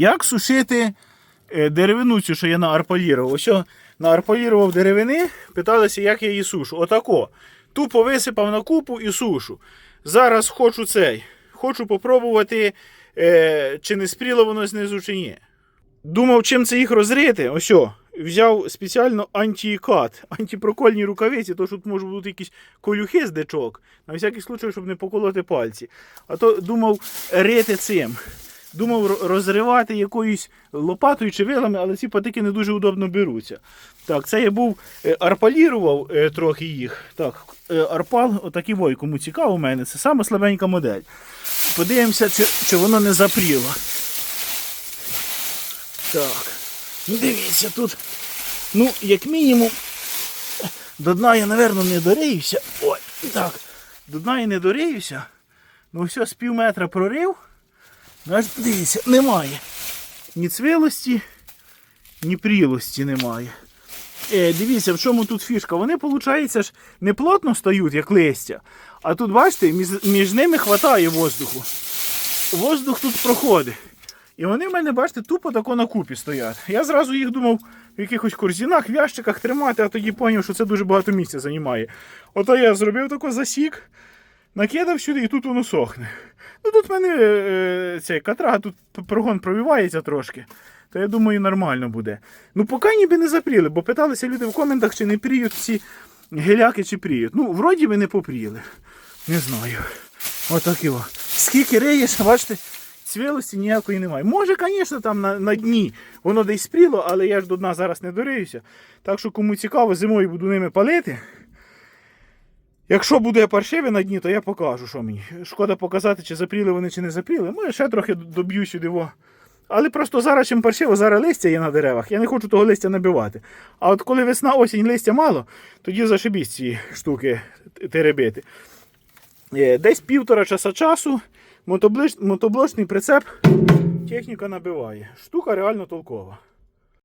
Як сушити е, деревину цю, що я наарпалірував? Ось що наарпалірував деревини, питалися, як я її сушу. Отако. Тупо висипав на купу і сушу. Зараз хочу цей. Хочу попробувати, е, чи не спріло воно знизу, чи ні. Думав, чим це їх розрити. Ось. Взяв спеціально антикат, антипрокольні рукавиці, то що тут можуть бути якісь колюхи з дечок, на всякий случай, щоб не поколоти пальці. А то думав рити цим. Думав розривати якоюсь лопатою чи вилами, але ці патики не дуже удобно беруться. Так, це я був е, арпалірував е, трохи їх. Так, е, арпал, отакий вой, кому цікаво у мене, це саме слабенька модель. Подивимося, чи, чи воно не запріло. Так. Ну дивіться, тут, ну, як мінімум, до дна я, напевно, не дориюся. Ой, так. До дна я не дориюся. Ну все, з пів метра прорив. Дивіться, немає. Ні цвілості, ні прілості немає. Е, дивіться, в чому тут фішка. Вони, виходить, ж не плотно стають, як листя. А тут, бачите, між, між ними вистачає воздуху. Воздух тут проходить. І вони в мене, бачите, тупо тако на купі стоять. Я зразу їх думав в якихось корзинах, в ящиках тримати, а тоді зрозумів, що це дуже багато місця займає. Ото я зробив тако засік, накидав сюди і тут воно сохне. Ну тут в мене е, цей катрага, тут прогон провівається трошки. То я думаю, нормально буде. Ну, поки ніби не запріли, бо питалися люди в коментах, чи не пріють ці геляки, чи пріють. Ну, вроді би не попріли. Не знаю. Отак його. Скільки реєш, бачите, цвілості ніякої немає. Може, звісно, там на, на дні воно десь спріло, але я ж до дна зараз не дориюся. Так що, кому цікаво, зимою буду ними палити. Якщо буде паршиве на дні, то я покажу, що мені. Шкода показати, чи запріли вони, чи не запріли. Може, ще трохи доб'ю сюди. Во. Але просто зараз чим паршиво, зараз листя є на деревах. Я не хочу того листя набивати. А от коли весна, осінь листя мало, тоді зашибісь ці штуки теребити. Е, Десь півтора часа часу мотоблочний прицеп техніка набиває. Штука реально толкова.